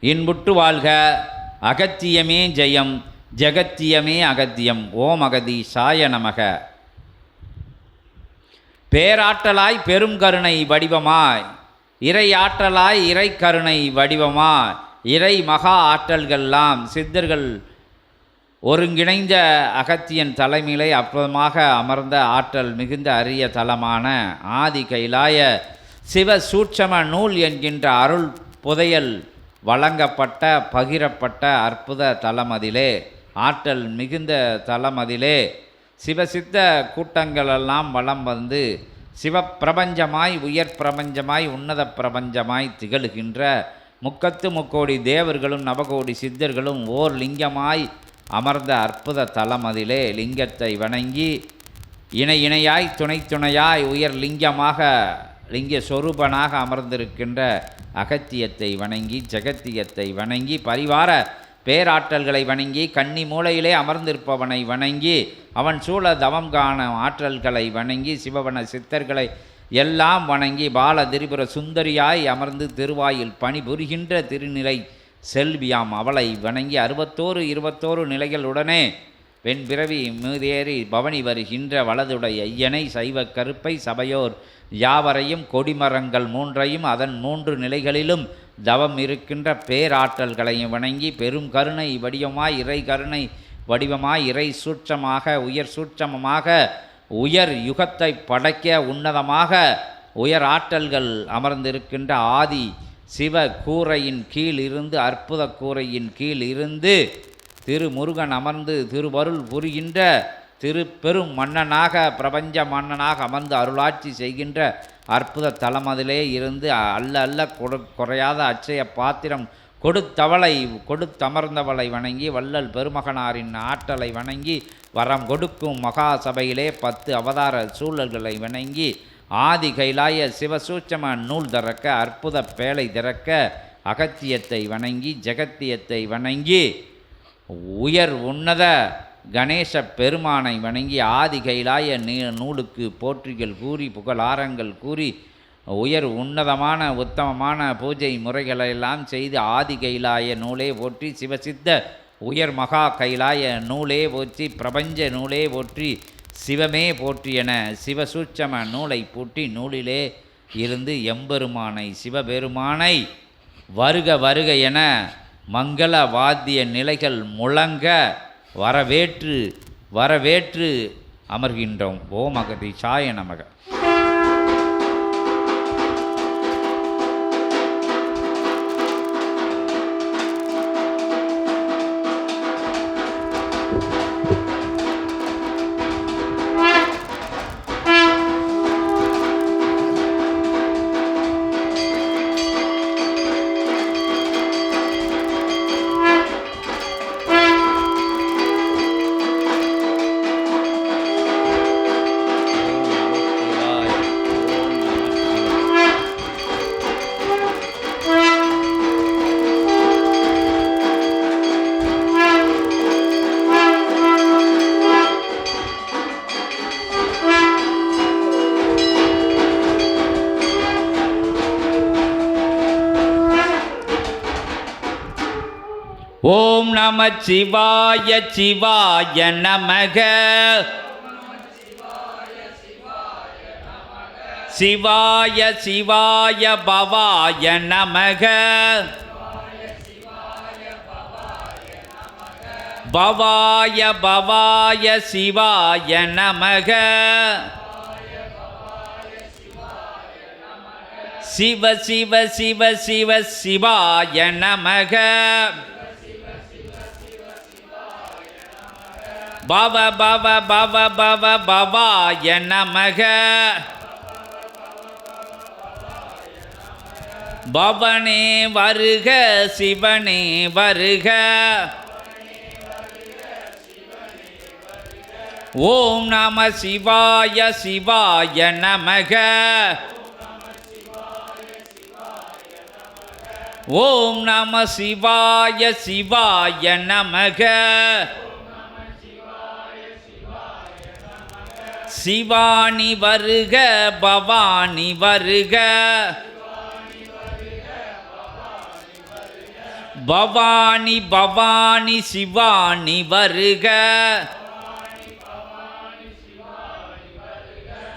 இன்புற்று வாழ்க. அகத்தியமே ஜெயம் ஜெகத்தியமே அகத்தியம். ஓம் அகதி சாய நமக. பேராற்றலாய் பெரும் கருணை வடிவமாய் இறை ஆற்றலாய் இறை கருணை வடிவமாய் இறை மகா ஆற்றல்கள்லாம் சித்தர்கள் ஒருங்கிணைந்த அகத்தியன் தலைமையிலே அற்புதமாக அமர்ந்த ஆற்றல் மிகுந்த அரிய தலமான ஆதி கைலாய சிவ சூட்சம நூல் என்கின்ற அருள் புதையல் வழங்கப்பட்ட பகிரப்பட்ட அற்புத தலமதிலே ஆற்றல் மிகுந்த தலமதிலே சிவசித்த கூட்டங்களெல்லாம் வலம் வந்து சிவப்பிரபஞ்சமாய் உயர் பிரபஞ்சமாய் உன்னத பிரபஞ்சமாய் திகழ்கின்ற முக்கத்து முக்கோடி தேவர்களும் நவகோடி சித்தர்களும் ஓர் லிங்கமாய் அமர்ந்த அற்புத தலமதிலே லிங்கத்தை வணங்கி இணை இணையாய் துணை துணையாய் உயர் லிங்கமாக லிங்க சொரூபனாக அமர்ந்திருக்கின்ற அகத்தியத்தை வணங்கி ஜெகத்தியத்தை வணங்கி பரிவார பேராற்றல்களை வணங்கி கன்னி மூலையிலே அமர்ந்திருப்பவனை வணங்கி அவன் சூழ தவம் காண ஆற்றல்களை வணங்கி சிவவன சித்தர்களை எல்லாம் வணங்கி பால திரிபுர சுந்தரியாய் அமர்ந்து திருவாயில் பணிபுரிகின்ற திருநிலை செல்வியாம் அவளை வணங்கி அறுபத்தோரு இருபத்தோரு நிலைகளுடனே வெண் பிறவி மீதேறி பவனி வருகின்ற வலதுடைய ஐயனை சைவ கருப்பை சபையோர் யாவரையும் கொடிமரங்கள் மூன்றையும் அதன் மூன்று நிலைகளிலும் தவம் இருக்கின்ற பேராற்றல்களையும் வணங்கி பெரும் கருணை வடிவமாய் இறை கருணை வடிவமாய் இறை சூட்சமாக உயர் சூட்சமமாக உயர் யுகத்தை படைக்க உன்னதமாக உயர் ஆற்றல்கள் அமர்ந்திருக்கின்ற ஆதி சிவ கூரையின் கீழ் இருந்து அற்புத கூரையின் கீழ் இருந்து திருமுருகன் அமர்ந்து திருவருள் புரிகின்ற திரு பெரும் மன்னனாக பிரபஞ்ச மன்னனாக அமர்ந்து அருளாட்சி செய்கின்ற அற்புத தலமதிலே இருந்து அல்ல அல்ல கொடு குறையாத அச்சய பாத்திரம் கொடுத்தவளை கொடுத்தமர்ந்தவளை வணங்கி வள்ளல் பெருமகனாரின் ஆற்றலை வணங்கி வரம் கொடுக்கும் மகா சபையிலே பத்து அவதார சூழல்களை வணங்கி ஆதி கைலாய சிவசூட்சம நூல் திறக்க அற்புத பேழை திறக்க அகத்தியத்தை வணங்கி ஜெகத்தியத்தை வணங்கி உயர் உன்னத கணேச பெருமானை வணங்கி ஆதி கைலாய நீ நூலுக்கு போற்றிகள் கூறி புகழாரங்கள் கூறி உயர் உன்னதமான உத்தமமான பூஜை முறைகளெல்லாம் செய்து ஆதி கைலாய நூலே போற்றி சிவசித்த உயர் மகா கைலாய நூலே போற்றி பிரபஞ்ச நூலே போற்றி சிவமே போற்றி என சிவசூட்சம நூலை பூட்டி நூலிலே இருந்து எம்பெருமானை சிவபெருமானை வருக வருக என மங்கள வாத்திய நிலைகள் முழங்க வரவேற்று வரவேற்று அமர்கின்றோம். ஓம் அகதி சாய நமக. ஓம் நம சிவாய சிவாய நமக. சிவாய சிவாய பவாய நமக. பவாய பவாய சிவாய நமக. சிவ சிவ சிவ சிவ சிவாய நமக. பவ பவ பவ பவ பவாய நமக. பவனே வருக சிவனே வருக. ஓம் நம சிவாய சிவாய நமக. ஓம் நம சிவாய சிவாய நமக. சிவானி வருக பவானி வருக. பவானி பவானி சிவானி வருக.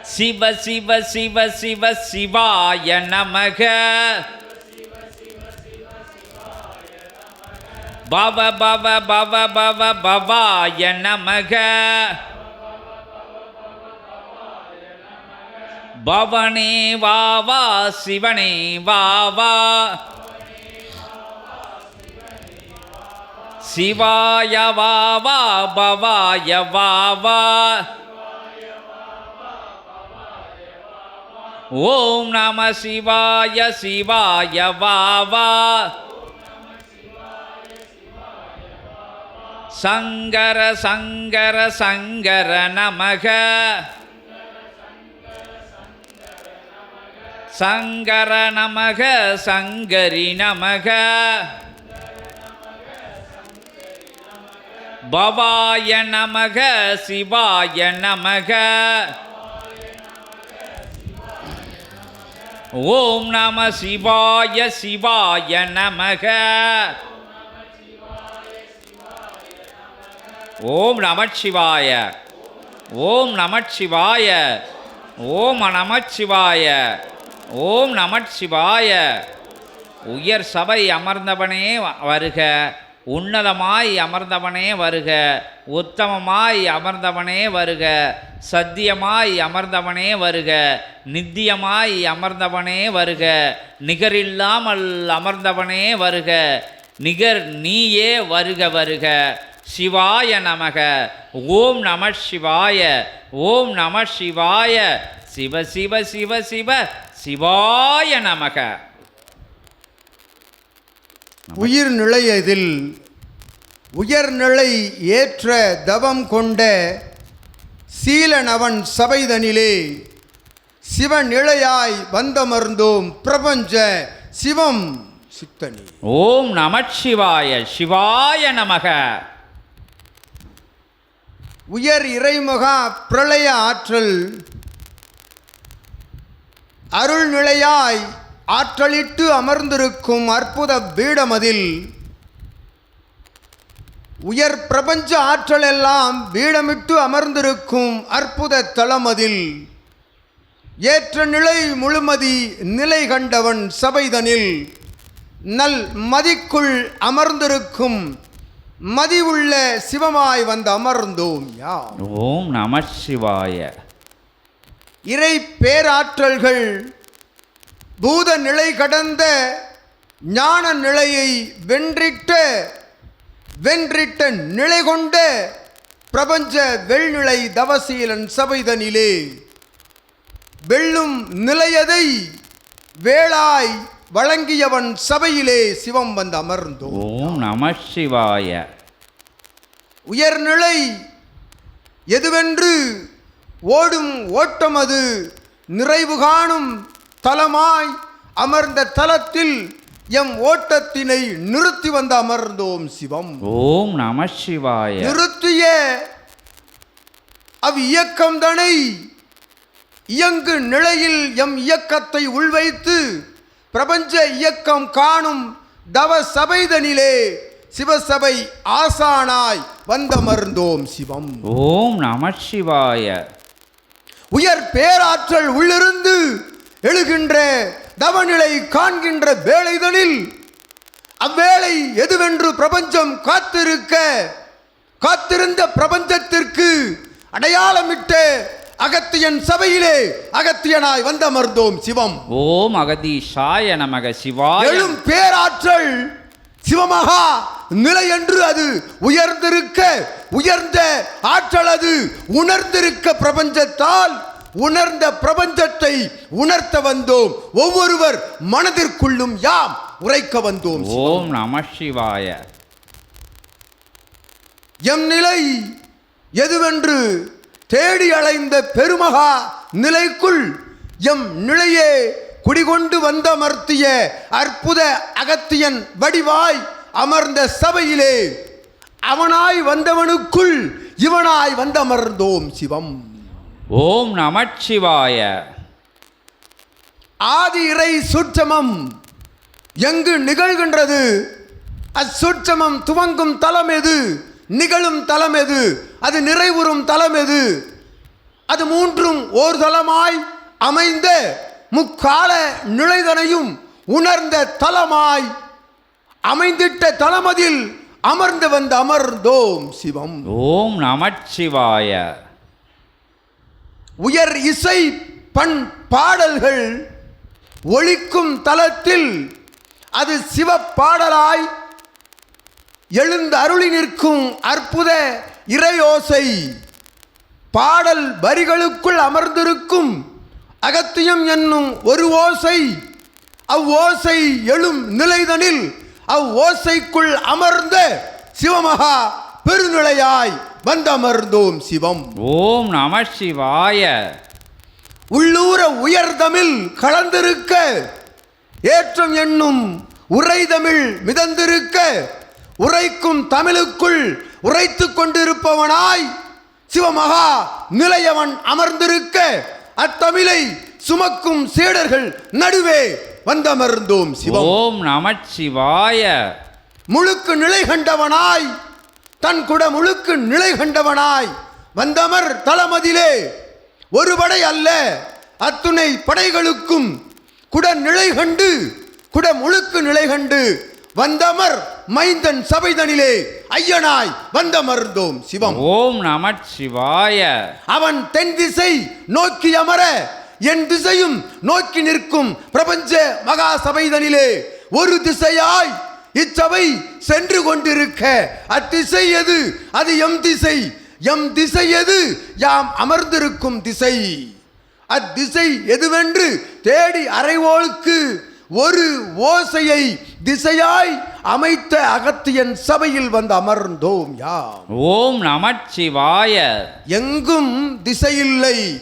சிவ சிவ சிவ சிவ சிவாய நமக. பவ பவ பவ பவ பவாய நமக. பவனே வா வா சிவனே வா வா. சிவாய வா வா பவாய வா வா. ஓம் நம சிவாய சிவாய வா வா. சங்கர சங்கர சங்கர நமக. சங்கர நமக சங்கரி நமக. பவாய நமக சிவாய நமக. ஓம் நம சிவாய சிவாய நமக. ஓம் நமச்சிவாய ஓம் நமச்சிவாய ஓம் நமச்சிவாய ஓம் நமச்சிவாய உயர் சபை அமர்ந்தவனே வ- வருக. உன்னதமாய் அமர்ந்தவனே வருக. உத்தமமாய் அமர்ந்தவனே வருக. சத்தியமாய் அமர்ந்தவனே வருக. நித்தியமாய் அமர்ந்தவனே வருக. நிகரில்லாமல் அமர்ந்தவனே வருக. நிகர் நீயே வருக வருக. சிவாய நமக. ஓம் நம சிவாய. ஓம் நம சிவாய. சிவ சிவ சிவ சிவ. சிவாய நமக. உயிர் நிலையதில் உயர்நிலை ஏற்ற தவம் கொண்ட சீலனவன் சபைதனிலே சிவநிலையாய் வந்தமர்ந்தோம் பிரபஞ்ச சிவம் சித்தனி. ஓம் நமச்சிவாய சிவாய நமக. உயர் இறைமுகா பிரளய ஆற்றல் அருள்நிலையாய் ஆற்றலிட்டு அமர்ந்திருக்கும் அற்புத பீடமதில் உயர் பிரபஞ்ச ஆற்றல் எல்லாம் அமர்ந்திருக்கும் அற்புத தளமதில் ஏற்ற நிலை முழுமதி நிலை கண்டவன் சபைதனில். நல் மதிக்குள் அமர்ந்திருக்கும் மதி உள்ள சிவமாய் வந்து அமர்ந்தோம் யா ஓம் நமச்சிவாய இறை பேராற்றல்கள் பூத நிலை கடந்த ஞான நிலையை வென்றிட்ட வென்றிட்ட நிலை கொண்ட பிரபஞ்ச வெள்நிலை தவசீலன் சபைதனிலே. வெல்லும் நிலையதை வேளாய் வழங்கியவன் சபையிலே சிவம் வந்து அமர்ந்தோம். ஓம் நமச்சிவாய உயர்நிலை எதுவென்று ஓடும் ஓட்டமது நிறைவு காணும் தலமாய் அமர்ந்த தலத்தில் எம் ஓட்டத்தினை நிறுத்தி வந்து அமர்ந்தோம் சிவம். ஓம் நமச்சிவாய நிறுத்திய அவ் இயக்கம்தனை இயங்கு நிலையில் எம் இயக்கத்தை உள்வைத்து பிரபஞ்ச இயக்கம் காணும் தவ சபைதனிலே சிவசபை ஆசானாய் வந்தமர்ந்தோம் சிவம். ஓம் நமச்சிவாய உயர் பேராற்றல் உள்ளிருந்து எழுகின்ற தவநிலை காண்கின்ற வேளைதனில் அவ்வேளை எதுவென்று பிரபஞ்சம் காத்திருக்க காத்திருந்த பிரபஞ்சத்திற்கு அடையாளமிட்ட அகத்தியன் சபையிலே அகத்தியனாய் வந்தமர்ந்தோம் சிவம். ஓம் அகதீஷாய நமக சிவாய எழும் பேராற்றல் சிவமகா நிலை என்று அது உயர்ந்திருக்க உயர்ந்த ஆற்றல் அது உணர்ந்திருக்க பிரபஞ்சத்தால் உணர்ந்த பிரபஞ்சத்தை உணர்த்த வந்தோம். ஒவ்வொருவர் மனதிற்குள்ளும் யாம் உரைக்க வந்தோம். ஓம் நமசிவாய எம் நிலை எதுவென்று தேடி அலைந்த பெருமகா நிலைக்குள் எம் நிலையே குடிகொண்டு வந்தமர்த்திய அற்புத அகத்தியன் வடிவாய் அமர்ந்த சபையிலே அவனாய் வந்தவனுக்குள் இவனாய் வந்தமர்ந்தோம் சிவம். ஓம் நமச்சிவாய ஆதி இறை சுற்றமம் எங்கு நிகழ்கின்றது எம் நிலையே குடிகொண்டு வந்தமர்த்திய அற்புத அகத்தியன் வடிவாய் அமர்ந்த சபையிலே அவனாய் வந்தவனுக்குள் இவனாய் வந்தமர்ந்தோம் சிவம் ஓம் நமச்சிவாய ஆதி இறை சுற்றமம் எங்கு நிகழ்கின்றது? எங்கு நிகழ்கின்றது எம் நிலையே அச்சூட்சமம் துவங்கும் தலம் எது? நிகழும் தலம் எது? அது நிறைவுறும் தலம் எது? அது மூன்றும் ஓர் தலமாய் அமைந்த முக்கால நிலைதனையும் உணர்ந்த தலமாய் அமைந்திட்ட தலமதில் அமர்ந்து வந்து அமர்ந்தோம் சிவம். ஓம் நமச்சிவாய. உயர் இசை பண் பாடல்கள் ஒழிக்கும் தலத்தில் அது சிவப்பாடலாய் எழுந்து அருளி நிற்கும் அற்புத இறையோசை. பாடல் வரிகளுக்குள் அமர்ந்திருக்கும் அகத்தியம் என்னும் ஒரு ஓசை அவ்வோசை எழும் நிலைதனில் அவ்வோசைக்குள் அமர்ந்த சிவமகா பெருநிலையாய் வந்தமர்ந்தோம் சிவம். ஓம் நமசிவாய உள்ளூர உயர்தமிழ் கலந்திருக்க ஏற்றம் என்னும் உரைதமிழ் மிதந்திருக்க உரைக்கும் தமிழுக்குள் உரைத்துக் கொண்டிருப்பவனாய் சிவமகா நிலையவன் அமர்ந்திருக்க அத்தமிழை சுமக்கும் சீடர்கள் நடுவே வந்தமர்ந்தோம் சிவம். ஓம் நமச்சிவாய. முழுக்கு நிலை கண்டவனாய் தன் குட முழுக்கு நிலை கண்டவனாய் வந்தமர் தளமதிலே. ஒரு படை அல்ல அத்துணை படைகளுக்கும் குட நிலை கண்டு குட முழுக்கு நிலை கண்டு வந்தமர் மைந்தன் சபைதனிலே ஐயனாய் வந்தமர்ந்தோம் சிவம். ஓம் நமச்சிவாய. அவன் தென் திசை நோக்கி அமர என் திசையும் நோக்கி நிற்கும் பிரபஞ்ச மகா சபைதனிலே ஒரு திசையாய் இச்சபை சென்று கொண்டிருக்க. அத்திசை எது? அது எம் திசை. எம் திசை எது? யாம் அமர்ந்திருக்கும் திசை. அத்திசை எதுவென்று தேடி அறைவோளுக்கு ஒரு ஓசையை திசையாய் அமைத்த அகத்தியன் சபையில் வந்து அமர்ந்தோம் யாம். ஓம் நமச்சிவாய. எங்கும் திசையில்லை.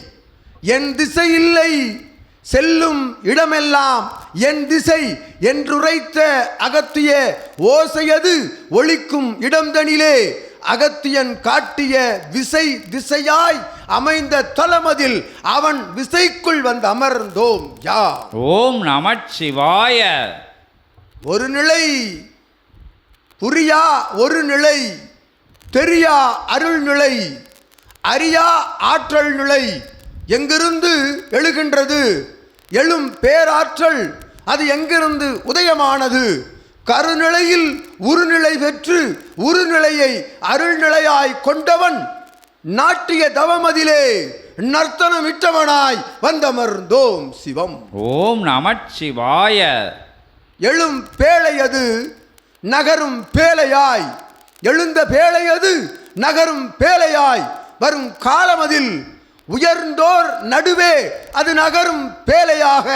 என் திசையில்லை செல்லும் இடமெல்லாம் என் திசை என்றுரைத்த அகத்திய ஓசையது ஒழிக்கும் இடம்தனிலே. அகத்தியன் காட்டிய விசை திசையாய் அமைந்த தலமதில் அவன் விசைக்குள் வந்து அமர்ந்தோம். யா ஓம் நமச்சிவாய. ஒரு நிலை புரியா ஒரு நிலை தெரியா அருள் நிலை அறியா ஆற்றல் நிலை எங்கிருந்து எழுகின்றது? எழும் பேராற்றல் அது எங்கிருந்து உதயமானது? கருநிலையில் உருநிலை பெற்று உருநிலையை அருள்நிலையாய் கொண்டவன் நாட்டிய தவமதிலே நர்த்தனமிட்டவனாய் வந்தமர்ந்தோம் சிவம். ஓம் நமச்சிவாய. எழும் பேழையது நகரும் பேழையாய். எழுந்த பேழையது நகரும் பேழையாய். வரும் காலமதில் உயர்ந்தோர் நடுவே அது நகரும் பேழையாக.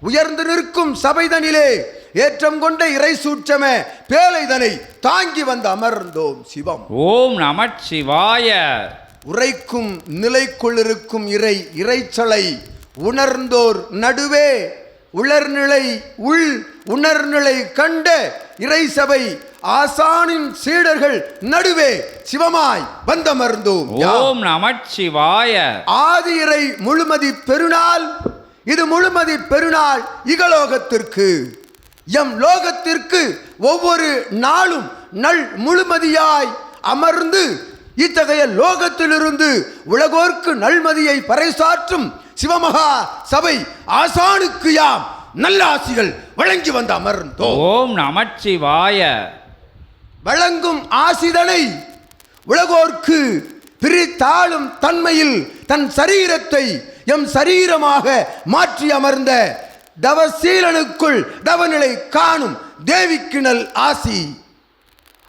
உயர்ந்து நிற்கும் சபைதனிலே ஏற்றம் கொண்ட இறை சூட்சம பேழைதனை தாங்கி வந்து அமர்ந்தோம் சிவம். ஓம் நமச்சிவாய. உரைக்கும் நிலைக்குள் இருக்கும் இறை இறைச்சலை உணர்ந்தோர் நடுவே உளர்நிலை உள் உணர்நிலை கண்ட இறைசபை ஆசானின் சீடர்கள் நடுவே சிவமாய் வந்தமர்ந்தோம். ஓம் நமச்சிவாய. ஆதி இறை முழுமதி பெருநாள் இது முழுமதி பெருநாள் இகலோகத்திற்கு. எம் லோகத்திற்கு ஒவ்வொரு நாளும் நல் முழுமதியாய் அமர்ந்து இத்தகைய லோகத்திலிருந்து உலகோர்க்கு நல்மதியை பறைசாற்றும் சிவமகா சபை ஆசானுக்கு யாம். நல்லாசிகள் வழங்கி வந்து அமர்ந்தோம் ஓம் நமச்சிவாய. வழங்கும் ஆசிதனை உலகோர்க்கு பிரித்தாளும் தன்மையில் தன் சரீரத்தை எம் சரீரமாக மாற்றி அமர்ந்த தவசீலனுக்குள் தவநிலை காணும் தேவிக்கு நல் ஆசி.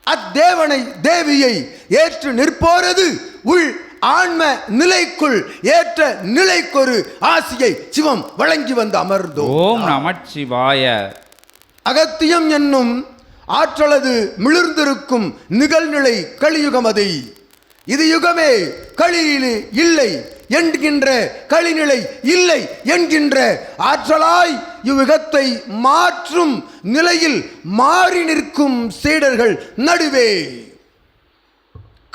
அத்தேவனை தேவியை ஏற்று நிற்போரது உள் ஆன்ம நிலைக்குள் ஏற்ற நிலைக்கொரு ஆசியை சிவம் வழங்கி வந்து அமர்ந்தோம். ஓம் நமச்சிவாய. அகத்தியம் என்னும் ஆற்றலது மிளிர்ந்திருக்கும் நிகழ்நிலை கலியுகமதை இது யுகமே களியிலே இல்லை என்கின்ற களிநிலை இல்லை என்கின்ற ஆற்றலாய் இவ்யுகத்தை மாற்றும் நிலையில் மாறி நிற்கும் சீடர்கள் நடுவே.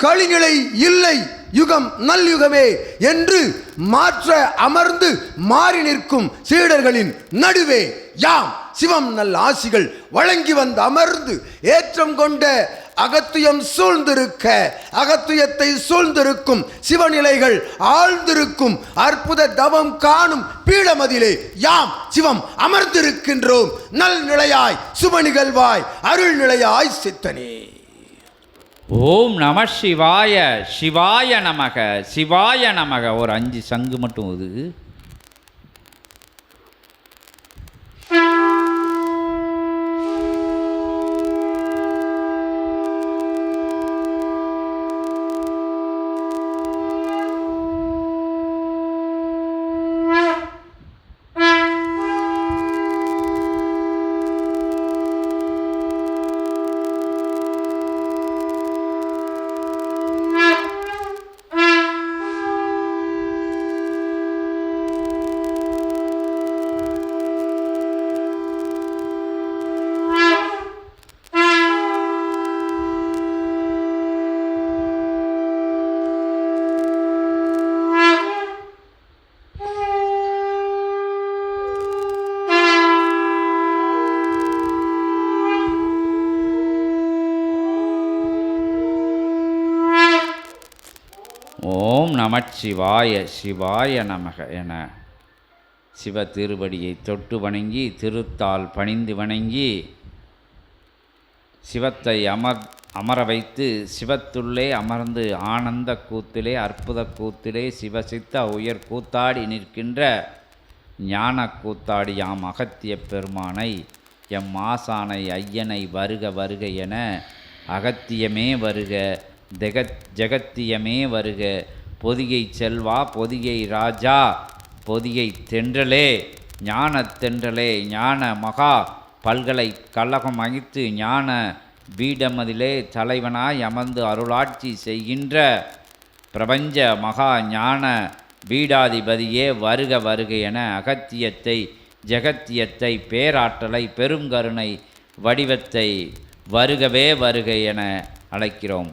களிநிலை இல்லை யுகம் நல்யுகமே என்று மாற்ற அமர்ந்து மாறி நிற்கும் சீடர்களின் நடுவே யாம் சிவம் நல்ல ஆசிகள் வழங்கி வந்து அமர்ந்து ஏற்றம் கொண்ட அகத்துயம் சூழ்ந்திருக்க அகத்துயத்தை சூழ்ந்திருக்கும் சிவநிலைகள் ஆழ்ந்திருக்கும் அற்புத தவம் காணும் பீடமதிலே யாம் சிவம் அமர்ந்திருக்கின்றோம். நல் நிலையாய் சுப நிகழ்வாய் அருள் நிலையாய் சித்தனே. ஓம் நம சிவாய சிவாய நமக சிவாய நமக. ஒரு அஞ்சு சங்கு மட்டும் இது ஓம் நமச்சிவாய சிவாய நமக என சிவ திருவடியை தொட்டு வணங்கி திருத்தால் பணிந்து வணங்கி சிவத்தை அமர் அமர வைத்து சிவத்துள்ளே அமர்ந்து ஆனந்த கூத்திலே அற்புத கூத்திலே சிவசித்த உயர் கூத்தாடி நிற்கின்ற ஞான கூத்தாடி யாம் அகத்திய பெருமானை எம் ஆசானை ஐயனை வருக வருக என அகத்தியமே வருக ஜெகத் ஜெகத்தியமே வருக பொதிகை செல்வா பொதிகை ராஜா பொதிகை தென்றலே ஞான தென்றலே ஞான மகா பல்கலைக்கழகம் அகித்து ஞான பீடமதிலே தலைவனாய் அமர்ந்து அருளாட்சி செய்கின்ற பிரபஞ்ச மகா ஞான பீடாதிபதியே வருக வருக என அகத்தியத்தை ஜெகத்தியத்தை பேராற்றலை பெருங்கருணை வடிவத்தை வருகவே வருக என அழைக்கிறோம்.